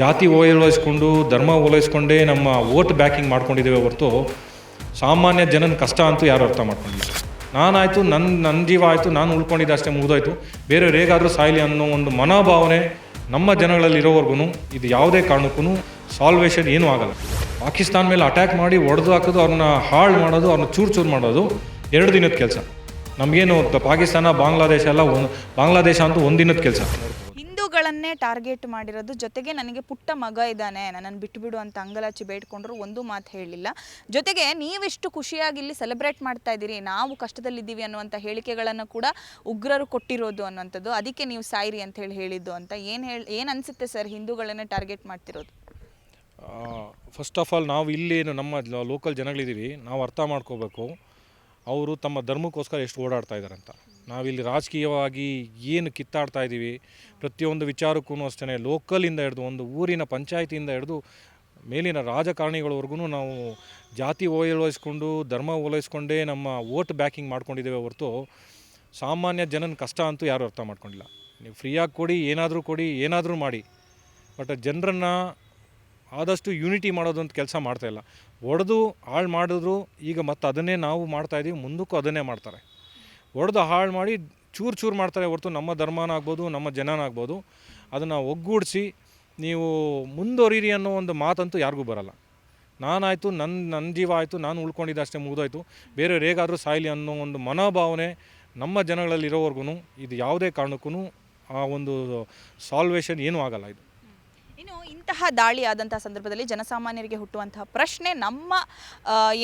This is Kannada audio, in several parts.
ಜಾತಿ ಓಲೈಸ್ಕೊಂಡು ಧರ್ಮ ಓಲೈಸ್ಕೊಂಡೇ ನಮ್ಮ ಓಟ್ ಬ್ಯಾಕಿಂಗ್ ಮಾಡ್ಕೊಂಡಿದ್ದೇವೆ ಹೊರತು ಸಾಮಾನ್ಯ ಜನನ ಕಷ್ಟ ಅಂತೂ ಯಾರು ಅರ್ಥ ಮಾಡ್ಕೊಂಡಿಲ್ಲ. ನಾನಾಯಿತು ನನ್ನ ನನ್ನ ಜೀವ ಆಯಿತು, ನಾನು ಉಳ್ಕೊಂಡಿದ್ದೆ ಅಷ್ಟೇ ಮುಗಿದೋಯ್ತು. ಬೇರೆಯವ್ರು ಹೇಗಾದರೂ ಸಾಯಲಿ ಅನ್ನೋ ಒಂದು ಮನೋಭಾವನೆ ನಮ್ಮ ಜನಗಳಲ್ಲಿ ಇರೋವರೆಗೂ ಇದು ಯಾವುದೇ ಕಾರಣಕ್ಕೂ ಸಾಲ್ವೇಷನ್ ಏನೂ ಆಗಲ್ಲ. ಪಾಕಿಸ್ತಾನ ಮೇಲೆ ಅಟ್ಯಾಕ್ ಮಾಡಿ ಒಡೆದು ಹಾಕೋದು, ಅವ್ರನ್ನ ಹಾಳು ಮಾಡೋದು, ಅವ್ರನ್ನ ಚೂರು ಚೂರು ಮಾಡೋದು ಎರಡು ದಿನದ ಕೆಲಸ. ನಮಗೇನು ಪಾಕಿಸ್ತಾನ, ಬಾಂಗ್ಲಾದೇಶ ಎಲ್ಲ ಒಂದು ಬಾಂಗ್ಲಾದೇಶ ಅಂತೂ ಒಂದು ದಿನದ ಕೆಲಸ. ಹಿಂದೂಗಳನ್ನೇ ಟಾರ್ಗೆಟ್ ಮಾಡಿರೋದು ಜೊತೆಗೆ ನನಗೆ ಪುಟ್ಟ ಮಗ ಇದ್ದಾನೆ, ನನ್ನನ್ನು ಬಿಟ್ಟುಬಿಡು ಅಂತ ಅಂಗಲಾಚಿ ಬೇಡ್ಕೊಂಡ್ರು ಒಂದು ಮಾತು ಹೇಳಿಲ್ಲ. ಜೊತೆಗೆ ನೀವಿಷ್ಟು ಖುಷಿಯಾಗಿ ಇಲ್ಲಿ ಸೆಲೆಬ್ರೇಟ್ ಮಾಡ್ತಾ ಇದ್ದೀರಿ, ನಾವು ಕಷ್ಟದಲ್ಲಿದ್ದೀವಿ ಅನ್ನುವಂಥ ಹೇಳಿಕೆಗಳನ್ನು ಕೂಡ ಉಗ್ರರು ಕೊಟ್ಟಿರೋದು ಅನ್ನುವಂಥದ್ದು. ಅದಕ್ಕೆ ನೀವು ಸಾಯಿರಿ ಅಂತ ಹೇಳಿ ಹೇಳಿದ್ದು ಅಂತ ಏನು ಹೇಳಿ, ಏನು ಅನಿಸುತ್ತೆ ಸರ್ ಹಿಂದೂಗಳನ್ನೇ ಟಾರ್ಗೆಟ್ ಮಾಡ್ತಿರೋದು? ಫಸ್ಟ್ ಆಫ್ ಆಲ್ ನಾವು ಇಲ್ಲೇನು ನಮ್ಮ ಲೋಕಲ್ ಜನಗಳಿದ್ದೀವಿ, ನಾವು ಅರ್ಥ ಮಾಡ್ಕೋಬೇಕು. ಅವರು ತಮ್ಮ ಧರ್ಮಕ್ಕೋಸ್ಕರ ಎಷ್ಟು ಓಡಾಡ್ತಾ ಇದ್ದಾರೆ ಅಂತ ನಾವಿಲ್ಲಿ ರಾಜಕೀಯವಾಗಿ ಏನು ಕಿತ್ತಾಡ್ತಾ ಇದ್ದೀವಿ, ಪ್ರತಿಯೊಂದು ವಿಚಾರಕ್ಕೂ ಅಷ್ಟೇ ಲೋಕಲಿಂದ ಹಿಡಿದು, ಒಂದು ಊರಿನ ಪಂಚಾಯತಿಯಿಂದ ಹಿಡಿದು, ಮೇಲಿನ ರಾಜಕಾರಣಿಗಳವರೆಗೂ ನಾವು ಜಾತಿ ಓಲೈಸ್ಕೊಂಡು, ಧರ್ಮ ಓಲೈಸ್ಕೊಂಡೇ ನಮ್ಮ ವೋಟ್ ಬ್ಯಾಕಿಂಗ್ ಮಾಡ್ಕೊಂಡಿದ್ದೇವೆ ಹೊರತು ಸಾಮಾನ್ಯ ಜನನ ಕಷ್ಟ ಅಂತೂ ಯಾರೂ ಅರ್ಥ ಮಾಡ್ಕೊಂಡಿಲ್ಲ. ನೀವು ಫ್ರೀಯಾಗಿ ಕೊಡಿ, ಏನಾದರೂ ಕೊಡಿ, ಏನಾದರೂ ಮಾಡಿ. ಬಟ್ ಜನರನ್ನು ಆದಷ್ಟು ಯೂನಿಟಿ ಮಾಡೋದಂತ ಕೆಲಸ ಮಾಡ್ತಾಯಿಲ್ಲ ಒಡೆದು ಹಾಳು ಮಾಡಿದ್ರು, ಈಗ ಮತ್ತೆ ಅದನ್ನೇ ನಾವು ಮಾಡ್ತಾಯಿದ್ದೀವಿ ಮುಂದಕ್ಕೂ ಅದನ್ನೇ ಮಾಡ್ತಾರೆ. ಒಡೆದು ಹಾಳು ಮಾಡಿ ಚೂರು ಚೂರು ಮಾಡ್ತಾರೆ ಹೊರತು ನಮ್ಮ ಧರ್ಮನ ಆಗ್ಬೋದು, ನಮ್ಮ ಜನನ ಆಗ್ಬೋದು. ಅದನ್ನು ಒಗ್ಗೂಡಿಸಿ ನೀವು ಮುಂದುವರೀರಿ ಅನ್ನೋ ಒಂದು ಮಾತಂತೂ ಯಾರಿಗೂ ಬರಲ್ಲ. ನಾನಾಯಿತು ನನ್ನ ನನ್ನ ಜೀವ ಆಯಿತು, ನಾನು ಉಳ್ಕೊಂಡಿದ್ದೆ ಅಷ್ಟೇ ಮುಗಿದೋಯ್ತು. ಬೇರೆಯವ್ರು ಹೇಗಾದರೂ ಸಾಯಲಿ ಅನ್ನೋ ಒಂದು ಮನೋಭಾವನೆ ನಮ್ಮ ಜನಗಳಲ್ಲಿ ಇರೋವರೆಗೂ ಇದು ಯಾವುದೇ ಕಾರಣಕ್ಕೂ ಆ ಒಂದು ಸಾಲ್ವೇಷನ್ ಏನೂ ಆಗಲ್ಲ ಇದು. ಇನ್ನು ಇಂತಹ ದಾಳಿ ಆದಂತಹ ಸಂದರ್ಭದಲ್ಲಿ ಜನಸಾಮಾನ್ಯರಿಗೆ ಹುಟ್ಟುವಂತಹ ಪ್ರಶ್ನೆ ನಮ್ಮ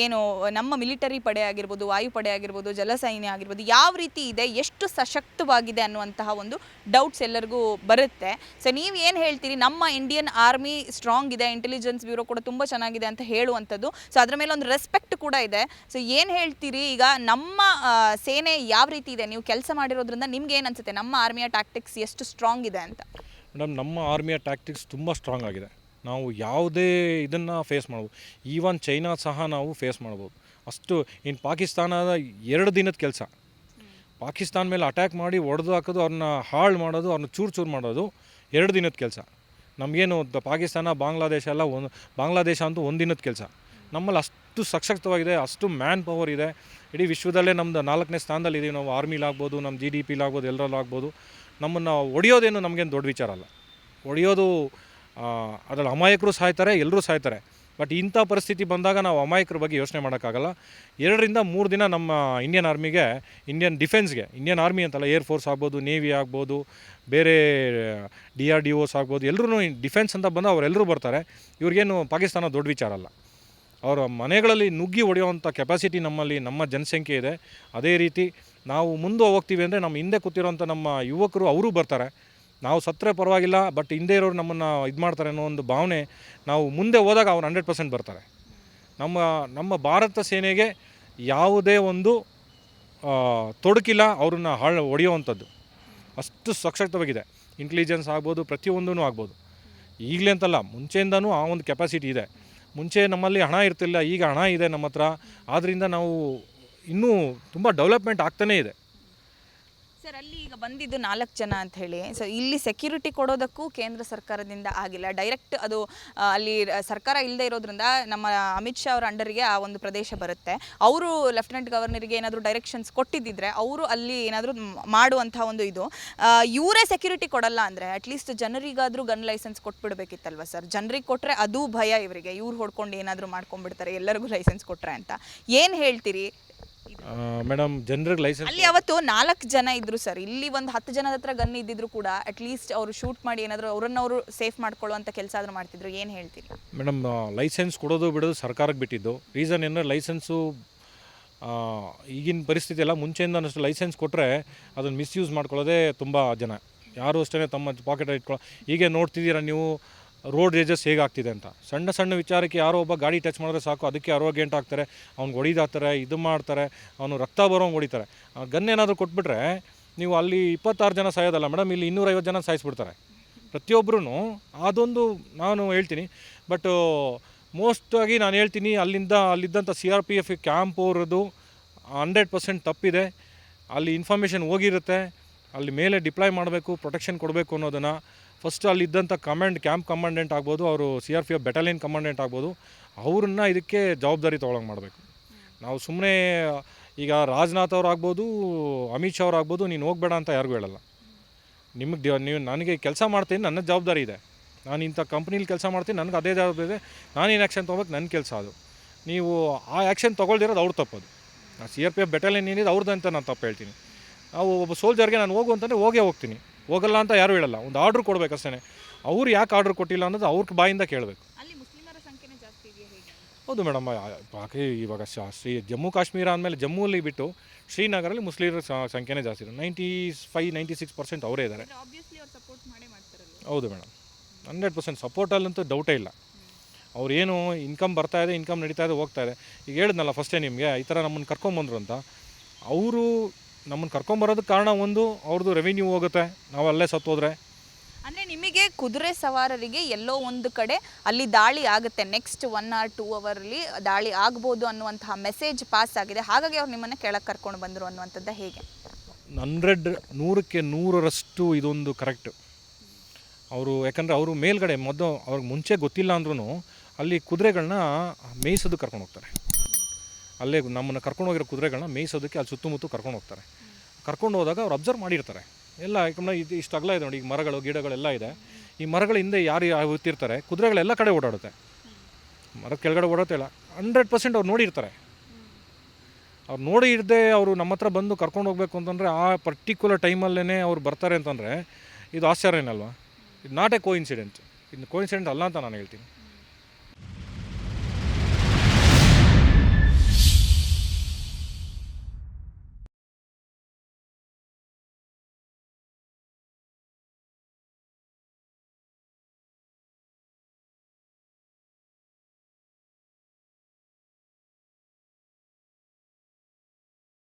ಏನು ನಮ್ಮ ಮಿಲಿಟರಿ ಪಡೆ ಆಗಿರ್ಬೋದು ವಾಯುಪಡೆ ಆಗಿರ್ಬೋದು, ಜಲಸೈನ್ಯ ಆಗಿರ್ಬೋದು, ಯಾವ ರೀತಿ ಇದೆ, ಎಷ್ಟು ಸಶಕ್ತವಾಗಿದೆ ಅನ್ನುವಂತಹ ಒಂದು ಡೌಟ್ಸ್ ಎಲ್ಲರಿಗೂ ಬರುತ್ತೆ. ಸೊ ನೀವು ಏನು ಹೇಳ್ತೀರಿ, ನಮ್ಮ ಇಂಡಿಯನ್ ಆರ್ಮಿ ಸ್ಟ್ರಾಂಗ್ ಇದೆ ಇಂಟೆಲಿಜೆನ್ಸ್ ಬ್ಯೂರೋ ಕೂಡ ತುಂಬ ಚೆನ್ನಾಗಿದೆ ಅಂತ ಹೇಳುವಂಥದ್ದು. ಸೊ ಅದರ ಮೇಲೆ ಒಂದು ರೆಸ್ಪೆಕ್ಟ್ ಕೂಡ ಇದೆ. ಸೊ ಏನು ಹೇಳ್ತೀರಿ, ಈಗ ನಮ್ಮ ಸೇನೆ ಯಾವ ರೀತಿ ಇದೆ, ನೀವು ಕೆಲಸ ಮಾಡಿರೋದ್ರಿಂದ ನಿಮ್ಗೆ ಏನು ಅನ್ಸುತ್ತೆ, ನಮ್ಮ ಆರ್ಮಿಯ ಟ್ಯಾಕ್ಟಿಕ್ಸ್ ಎಷ್ಟು ಸ್ಟ್ರಾಂಗ್ ಇದೆ ಅಂತ? ಮೇಡಮ್, ನಮ್ಮ ಆರ್ಮಿಯ ಟ್ಯಾಕ್ಟಿಕ್ಸ್ ತುಂಬ ಸ್ಟ್ರಾಂಗ್ ಆಗಿದೆ. ನಾವು ಯಾವುದೇ ಇದನ್ನು ಫೇಸ್ ಮಾಡ್ಬೋದು ಈವನ್ ಚೈನಾ ಸಹ ನಾವು ಫೇಸ್ ಮಾಡ್ಬೋದು. ಅಷ್ಟು ಇನ್ನು ಪಾಕಿಸ್ತಾನದ ಎರಡು ದಿನದ ಕೆಲಸ. ಪಾಕಿಸ್ತಾನ ಮೇಲೆ ಅಟ್ಯಾಕ್ ಮಾಡಿ ಒಡೆದು ಹಾಕೋದು ಅವ್ರನ್ನ ಹಾಳು ಮಾಡೋದು ಅವ್ರನ್ನ ಚೂರು ಚೂರು ಮಾಡೋದು ಎರಡು ದಿನದ ಕೆಲಸ. ನಮಗೇನು ಪಾಕಿಸ್ತಾನ, ಬಾಂಗ್ಲಾದೇಶ ಎಲ್ಲ ಒಂದು ಬಾಂಗ್ಲಾದೇಶ ಅಂತೂ ದಿನದ ಕೆಲಸ. ನಮ್ಮಲ್ಲಿ ಅಷ್ಟು ಸಶಕ್ತವಾಗಿದೆ, ಅಷ್ಟು ಮ್ಯಾನ್ ಪವರ್ ಇದೆ. ಇಡೀ ವಿಶ್ವದಲ್ಲೇ ನಮ್ಮದು ನಾಲ್ಕನೇ ಸ್ಥಾನದಲ್ಲಿ ಇದೀವಿ. ನಾವು ಆರ್ಮಿಲಾಗ್ಬೋದು ನಮ್ಮ ಜಿ ಡಿ ಪಿಲಾಗ್ಬೋದು ಎಲ್ಲರಲ್ಲೂ ಆಗ್ಬೋದು ನಮ್ಮನ್ನು ಒಡೆಯೋದೇನು ನಮಗೇನು ದೊಡ್ಡ ವಿಚಾರ ಅಲ್ಲ. ಒಡೆಯೋದು ಅದರಲ್ಲಿ ಅಮಾಯಕರು ಸಾಯ್ತಾರೆ ಎಲ್ಲರೂ ಸಾಯ್ತಾರೆ. ಬಟ್ ಇಂಥ ಪರಿಸ್ಥಿತಿ ಬಂದಾಗ ನಾವು ಅಮಾಯಕರ ಬಗ್ಗೆ ಯೋಚನೆ ಮಾಡೋಕ್ಕಾಗಲ್ಲ. ಎರಡರಿಂದ ಮೂರು ದಿನ ನಮ್ಮ ಇಂಡಿಯನ್ ಆರ್ಮಿಗೆ ಇಂಡಿಯನ್ ಡಿಫೆನ್ಸ್ಗೆ ಇಂಡಿಯನ್ ಆರ್ಮಿ ಅಂತಲ್ಲ ಏರ್ ಫೋರ್ಸ್ ಆಗ್ಬೋದು ನೇವಿ ಆಗ್ಬೋದು, ಬೇರೆ ಡಿ ಆರ್ ಡಿ ಓಸ್ ಆಗ್ಬೋದು ಎಲ್ಲರೂ ಡಿಫೆನ್ಸ್ ಅಂತ ಬಂದು ಅವರೆಲ್ಲರೂ ಬರ್ತಾರೆ. ಇವ್ರಿಗೇನು ಪಾಕಿಸ್ತಾನ ದೊಡ್ಡ ವಿಚಾರ ಅಲ್ಲ. ಅವರ ಮನೆಗಳಲ್ಲಿ ನುಗ್ಗಿ ಹೊಡೆಯುವಂಥ ಕೆಪಾಸಿಟಿ ನಮ್ಮಲ್ಲಿ, ನಮ್ಮ ಜನಸಂಖ್ಯೆ ಇದೆ. ಅದೇ ರೀತಿ ನಾವು ಮುಂದೆ ಹೋಗ್ತೀವಿ ಅಂದರೆ ನಮ್ಮ ಹಿಂದೆ ಕೂತಿರೋಂಥ ನಮ್ಮ ಯುವಕರು ಅವರು ಬರ್ತಾರೆ. ನಾವು ಸತ್ತರೆ ಪರವಾಗಿಲ್ಲ ಬಟ್ ಹಿಂದೆ ಇರೋರು ನಮ್ಮನ್ನು ಇದು ಮಾಡ್ತಾರೆ ಅನ್ನೋ ಒಂದು ಭಾವನೆ ನಾವು ಮುಂದೆ ಹೋದಾಗ ಅವ್ರು ಹಂಡ್ರೆಡ್ ಪರ್ಸೆಂಟ್ ಬರ್ತಾರೆ. ನಮ್ಮ ನಮ್ಮ ಭಾರತ ಸೇನೆಗೆ ಯಾವುದೇ ಒಂದು ತೊಡಕಿಲ್ಲ ಅವ್ರನ್ನ ಹಾಳು ಹೊಡೆಯುವಂಥದ್ದು. ಅಷ್ಟು ಸಶಕ್ತವಾಗಿದೆ. ಇಂಟೆಲಿಜೆನ್ಸ್ ಆಗ್ಬೋದು ಪ್ರತಿಯೊಂದೂ ಆಗ್ಬೋದು. ಈಗಲೇ ಅಂತಲ್ಲ, ಮುಂಚೆಯಿಂದನೂ ಆ ಒಂದು ಕೆಪಾಸಿಟಿ ಇದೆ. ಮುಂಚೆ ನಮ್ಮಲ್ಲಿ ಹಣ ಇರ್ತಿಲ್ಲ, ಈಗ ಹಣ ಇದೆ ನಮ್ಮ ಹತ್ರ. ಆದ್ದರಿಂದ ನಾವು ಇನ್ನೂ ತುಂಬ ಡೆವಲಪ್ಮೆಂಟ್ ಆಗ್ತಾನೇ ಇದೆ. ಸರ್, ಅಲ್ಲಿ ಈಗ ಬಂದಿದ್ದು ನಾಲ್ಕು ಜನ ಅಂತ ಹೇಳಿ. ಸೊ ಇಲ್ಲಿ ಸೆಕ್ಯೂರಿಟಿ ಕೊಡೋದಕ್ಕೂ ಕೇಂದ್ರ ಸರ್ಕಾರದಿಂದ ಆಗಿಲ್ಲ. ಡೈರೆಕ್ಟ್ ಅದು ಅಲ್ಲಿ ಸರ್ಕಾರ ಇಲ್ಲದೆ ಇರೋದ್ರಿಂದ ನಮ್ಮ ಅಮಿತ್ ಶಾ ಅವರ ಅಂಡರಿಗೆ ಆ ಒಂದು ಪ್ರದೇಶ ಬರುತ್ತೆ. ಅವರು ಲೆಫ್ಟಿನೆಂಟ್ ಗವರ್ನರ್ಗೆ ಏನಾದರೂ ಡೈರೆಕ್ಷನ್ಸ್ ಕೊಟ್ಟಿದ್ದಿದ್ರೆ ಅವರು ಅಲ್ಲಿ ಏನಾದರೂ ಮಾಡುವಂಥ ಒಂದು ಇದು. ಇವರೇ ಸೆಕ್ಯೂರಿಟಿ ಕೊಡಲ್ಲ ಅಂದರೆ ಅಟ್ಲೀಸ್ಟ್ ಜನರಿಗಾದರೂ ಗನ್ ಲೈಸೆನ್ಸ್ ಕೊಟ್ಬಿಡ್ಬೇಕಿತ್ತಲ್ವ ಸರ್? ಜನರಿಗೆ ಕೊಟ್ಟರೆ ಅದು ಭಯ ಇವರಿಗೆ. ಇವ್ರು ಹೊಡ್ಕೊಂಡು ಏನಾದರೂ ಮಾಡ್ಕೊಂಡ್ಬಿಡ್ತಾರೆ, ಎಲ್ಲರಿಗೂ ಲೈಸೆನ್ಸ್ ಕೊಟ್ಟರೆ ಅಂತ. ಏನು ಹೇಳ್ತೀರಿ? ಮೇಡಮ್ ಜನರಿಗೆ ಲೈಸೆನ್ಸ್ ಅಲ್ಲಿ ಅವತ್ತು ನಾಲ್ಕು ಜನ ಇದ್ರು ಸರ್. ಇಲ್ಲಿ ಒಂದು ಹತ್ತು ಜನದ ಹತ್ರ ಗನ್ ಇದ್ದಿದ್ರು ಕೂಡ ಅಟ್ಲೀಸ್ಟ್ ಅವರು ಶೂಟ್ ಮಾಡಿ ಏನಾದರೂ ಅವರನ್ನವರು ಸೇಫ್ ಮಾಡ್ಕೊಳ್ಳುವಂಥ ಕೆಲಸ ಆದ್ರೂ ಮಾಡ್ತಿದ್ರು. ಏನು ಹೇಳ್ತೀರಿ ಮೇಡಮ್ ಲೈಸೆನ್ಸ್ ಕೊಡೋದು ಬಿಡೋದು ಸರ್ಕಾರಕ್ಕೆ ಬಿಟ್ಟಿದ್ದು. ರೀಸನ್ ಏನಂದರೆ ಲೈಸೆನ್ಸು ಈಗಿನ ಪರಿಸ್ಥಿತಿ ಎಲ್ಲ ಮುಂಚೆಯಿಂದ ಅನ್ನಷ್ಟು ಲೈಸೆನ್ಸ್ ಕೊಟ್ಟರೆ ಅದನ್ನು ಮಿಸ್ಯೂಸ್ ಮಾಡ್ಕೊಳ್ಳೋದೇ ತುಂಬ ಜನ. ಯಾರು ಅಷ್ಟೇ ತಮ್ಮ ಪಾಕೆಟಲ್ಲಿ ಇಟ್ಕೊಳ್ಳೋ ಹೀಗೆ ನೋಡ್ತಿದ್ದೀರಾ ನೀವು? ರೋಡ್ ರೇಜಸ್ ಹೇಗಾಗ್ತಿದೆ ಅಂತ. ಸಣ್ಣ ಸಣ್ಣ ವಿಚಾರಕ್ಕೆ ಯಾರೋ ಒಬ್ಬ ಗಾಡಿ ಟಚ್ ಮಾಡಿದ್ರೆ ಸಾಕು, ಅದಕ್ಕೆ ಅರೋಗ್ಯಂಟ್ ಆಗ್ತಾರೆ ಅವ್ನಿಗೆ ಹೊಡಿದಾಕ್ತಾರೆ, ಇದು ಮಾಡ್ತಾರೆ, ಅವನು ರಕ್ತ ಬರೋಂಗೆ ಹೊಡಿತಾರೆ. ಗನ್ ಏನಾದರೂ ಕೊಟ್ಬಿಟ್ರೆ ನೀವು ಅಲ್ಲಿ ಇಪ್ಪತ್ತಾರು ಜನ ಸಾಯೋದಲ್ಲ, ಮೇಡಮ್, ಇಲ್ಲಿ ಇನ್ನೂರೈವತ್ತು ಜನ ಸಾಯಿಸ್ಬಿಡ್ತಾರೆ. ಪ್ರತಿಯೊಬ್ಬರೂ ಅದೊಂದು ನಾನು ಹೇಳ್ತೀನಿ, ಬಟ್ ಮೋಸ್ಟಾಗಿ ನಾನು ಹೇಳ್ತೀನಿ, ಅಲ್ಲಿಂದ, ಅಲ್ಲಿದ್ದಂಥ C R P F camp ಅವ್ರದ್ದು ಹಂಡ್ರೆಡ್ ಪರ್ಸೆಂಟ್ ತಪ್ಪಿದೆ. ಅಲ್ಲಿ ಇನ್ಫಾರ್ಮೇಷನ್ ಹೋಗಿರುತ್ತೆ. ಅಲ್ಲಿ ಮೇಲೆ ಡಿಪ್ಲಾಯ್ ಮಾಡಬೇಕು, ಪ್ರೊಟೆಕ್ಷನ್ ಕೊಡಬೇಕು ಅನ್ನೋದನ್ನು ಫಸ್ಟ್ ಅಲ್ಲಿದ್ದಂಥ ಕಮಾಂಡ್ ಕ್ಯಾಂಪ್ ಕಮಾಂಡೆಂಟ್ ಆಗ್ಬೋದು, ಅವರು C R P F battalion commandant ಆಗ್ಬೋದು, ಅವ್ರನ್ನ ಇದಕ್ಕೆ ಜವಾಬ್ದಾರಿ ತೊಗೊಳಂಗೆ ಮಾಡಬೇಕು. ನಾವು ಸುಮ್ಮನೆ ಈಗ ರಾಜನಾಥ್ ಅವ್ರು ಆಗ್ಬೋದು, ಅಮಿತ್ ಶಾ ಅವ್ರು ಆಗ್ಬೋದು, ನೀನು ಹೋಗ್ಬೇಡ ಅಂತ ಯಾರಿಗೂ ಹೇಳಲ್ಲ. ನಿಮಗೆ ನೀವು ನನಗೆ ಕೆಲಸ ಮಾಡ್ತೀನಿ, ನನ್ನ ಜವಾಬ್ದಾರಿ ಇದೆ. ನಾನು ಇಂಥ ಕಂಪ್ನೀಲಿ ಕೆಲಸ ಮಾಡ್ತೀನಿ, ನನಗೆ ಅದೇ ಜವಾಬ್ದಾರಿ ಇದೆ ನಾನೇನು ಆ್ಯಕ್ಷನ್ ತೊಗೋಬೇಕು ನನ್ನ ಕೆಲಸ ಅದು. ನೀವು ಆ ಆ್ಯಕ್ಷನ್ ತೊಗೊಳ್ದಿರೋದು ಅವ್ರು ತಪ್ಪದು. C R P F battalion ಏನಿದೆ ಅವ್ರದ್ದು ಅಂತ ನಾನು ತಪ್ಪು ಹೇಳ್ತೀನಿ. ನಾವು ಒಬ್ಬ ಸೋಲ್ಜರ್ಗೆ ನಾನು ಹೋಗು ಅಂತಂದರೆ ಹೋಗೇ ಹೋಗ್ತೀನಿ. ಹೋಗಲ್ಲ ಅಂತ ಯಾರೂ ಹೇಳಲ್ಲ. ಒಂದು ಆರ್ಡ್ರ್ ಕೊಡಬೇಕಷ್ಟೇ ಅವ್ರು ಯಾಕೆ ಆರ್ಡ್ರ್ ಕೊಟ್ಟಿಲ್ಲ ಅನ್ನೋದು ಅವ್ರ ಬಾಯಿಂದ ಕೇಳಬೇಕು. ಹೌದು ಮೇಡಮ್ ಬಾಕಿ ಇವಾಗ ಶ್ರೀ ಜಮ್ಮು ಕಾಶ್ಮೀರ ಅಂದಮೇಲೆ ಜಮ್ಮುವಲ್ಲಿ ಬಿಟ್ಟು ಶ್ರೀನಗರಲ್ಲಿ ಮುಸ್ಲಿಮರ ಸಂಖ್ಯೆನೇ ಜಾಸ್ತಿ ಇದೆ ninety five ninety six percent ಅವರೇ ಇದ್ದಾರೆ ಹೌದು ಮೇಡಮ್. ಹಂಡ್ರೆಡ್ ಪರ್ಸೆಂಟ್ ಸಪೋರ್ಟಲ್ಲಂತೂ ಡೌಟೇ ಇಲ್ಲ. ಅವ್ರೇನು ಏನು ಇನ್ಕಮ್ ಬರ್ತಾ ಇದೆ ಇನ್ಕಮ್ ನಡೀತಾ ಇದೆ ಹೋಗ್ತಾ ಇದೆ. ಈಗ ಹೇಳಿದ್ನಲ್ಲ ಫಸ್ಟೇ ನಿಮಗೆ ಈ ಥರ ನಮ್ಮನ್ನು ಕರ್ಕೊಂಬಂದ್ರು ಅಂತ. ಅವರು ನಮ್ಮನ್ನು ಕರ್ಕೊಂಬರೋದಕ್ಕೆ ಕಾರಣ ಒಂದು ಅವ್ರದ್ದು ರೆವಿನ್ಯೂ ಹೋಗುತ್ತೆ. ನಾವು ಅಲ್ಲೇ ಸತ್ತೋದ್ರೆ. ಅಂದರೆ ನಿಮಗೆ ಕುದುರೆ ಸವಾರರಿಗೆ ಎಲ್ಲೋ ಒಂದು ಕಡೆ ಅಲ್ಲಿ ದಾಳಿ ಆಗುತ್ತೆ. ನೆಕ್ಸ್ಟ್ ಒನ್ ಆರ್ ಟೂ ಅವರಲ್ಲಿ ದಾಳಿ ಆಗ್ಬೋದು ಅನ್ನುವಂತಹ ಮೆಸೇಜ್ ಪಾಸ್ ಆಗಿದೆ. ಹಾಗಾಗಿ ಅವ್ರು ನಿಮ್ಮನ್ನು ಕೆಳಗೆ ಕರ್ಕೊಂಡು ಬಂದರು ಅನ್ನುವಂಥದ್ದು ಹೇಗೆ? ಹಂಡ್ರೆಡ್ ನೂರಕ್ಕೆ ನೂರರಷ್ಟು ಇದೊಂದು ಕರೆಕ್ಟ್ ಅವರು ಯಾಕಂದರೆ ಅವರು ಮೇಲ್ಗಡೆ ಮೊದಲು ಅವ್ರಿಗೆ ಮುಂಚೆ ಗೊತ್ತಿಲ್ಲ ಅಂದ್ರೂ ಅಲ್ಲಿ ಕುದುರೆಗಳನ್ನ ಮೇಯಿಸೋದು ಕರ್ಕೊಂಡು ಹೋಗ್ತಾರೆ. ಅಲ್ಲೇ ನಮ್ಮನ್ನು ಕರ್ಕೊಂಡು ಹೋಗಿರೋ ಕುದುರೆಗಳನ್ನ ಮೇಯಿಸೋದಕ್ಕೆ ಅಲ್ಲಿ ಸುತ್ತಮುತ್ತ ಕರ್ಕೊಂಡು ಹೋಗ್ತಾರೆ. ಕರ್ಕೊಂಡು ಹೋದಾಗ ಅವ್ರು ಅಬ್ಸರ್ವ್ ಮಾಡಿರ್ತಾರೆ. ಎಲ್ಲ ಯಾಕಂದ್ರೆ ಇದು ಇಷ್ಟು ಅಗಲ ಇದೆ ನೋಡಿ, ಈಗ ಮರಗಳು, ಗಿಡಗಳೆಲ್ಲ ಇದೆ. ಈ ಮರಗಳ ಹಿಂದೆ ಯಾರು ಯಾವ ಗೊತ್ತಿರ್ತಾರೆ ಕುದುರೆಗಳೆಲ್ಲ ಕಡೆ ಓಡಾಡುತ್ತೆ. ಮರದ ಕೆಳಗಡೆ ಓಡಾಡುತ್ತೆ ಇಲ್ಲ. ಹಂಡ್ರೆಡ್ ಪರ್ಸೆಂಟ್ ಅವ್ರು ನೋಡಿರ್ತಾರೆ. ಅವ್ರು ನೋಡಿ ಇರದೆ ಅವರು ನಮ್ಮ ಹತ್ರ ಬಂದು ಕರ್ಕೊಂಡು ಹೋಗ್ಬೇಕು ಅಂತಂದರೆ ಆ ಪರ್ಟಿಕ್ಯುಲರ್ ಟೈಮಲ್ಲೇ ಅವ್ರು ಬರ್ತಾರೆ ಅಂತಂದರೆ ಇದು ಆಶ್ಚರ್ಯ ಏನಲ್ವಾ ಇದು ನಾಟ್ ಎ ಕೋ ಇನ್ಸಿಡೆಂಟ್ ಇದು ಕೋಇನ್ಸಿಡೆಂಟ್ ಅಲ್ಲ ಅಂತ ನಾನು ಹೇಳ್ತೀನಿ.